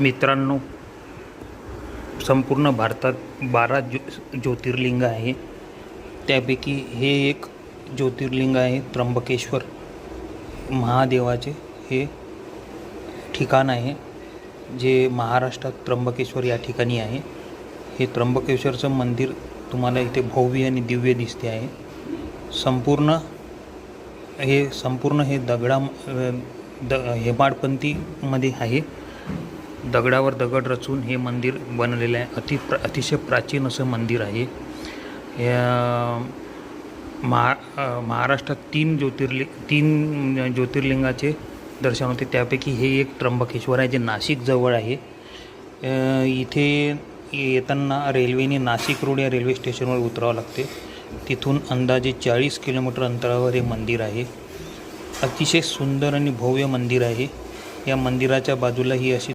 मित्रांनो संपूर्ण भारतात बारा ज्यो ज्योतिर्लिंग आहे. त्यापैकी हे एक ज्योतिर्लिंग आहे त्र्यंबकेश्वर महादेवाचे. हे ठिकाण आहे जे महाराष्ट्रात त्र्यंबकेश्वर या ठिकाणी आहे. हे त्र्यंबकेश्वरचं मंदिर तुम्हाला इथे भव्य आणि दिव्य दिसते आहे. संपूर्ण हे संपूर्ण हे दगडा द हेमाडपंथीमध्ये आहे. दगडावर दगड रचून हे मंदिर बनलेलं आहे. अति प्र अतिशय प्राचीन असं मंदिर आहे. या महा महाराष्ट्रात तीन ज्योतिर्लिंग तीन ज्योतिर्लिंगाचे दर्शन होते. त्यापैकी हे एक त्र्यंबकेश्वर आहे जे नाशिकजवळ आहे. इथे येताना रेल्वेने नाशिक रोड या रेल्वे स्टेशनवर उतरावं लागते. तिथून अंदाजे चाळीस किलोमीटर अंतरावर हे मंदिर आहे. अतिशय सुंदर आणि भव्य मंदिर आहे. या मंदिराच्या बाजूला ही अशी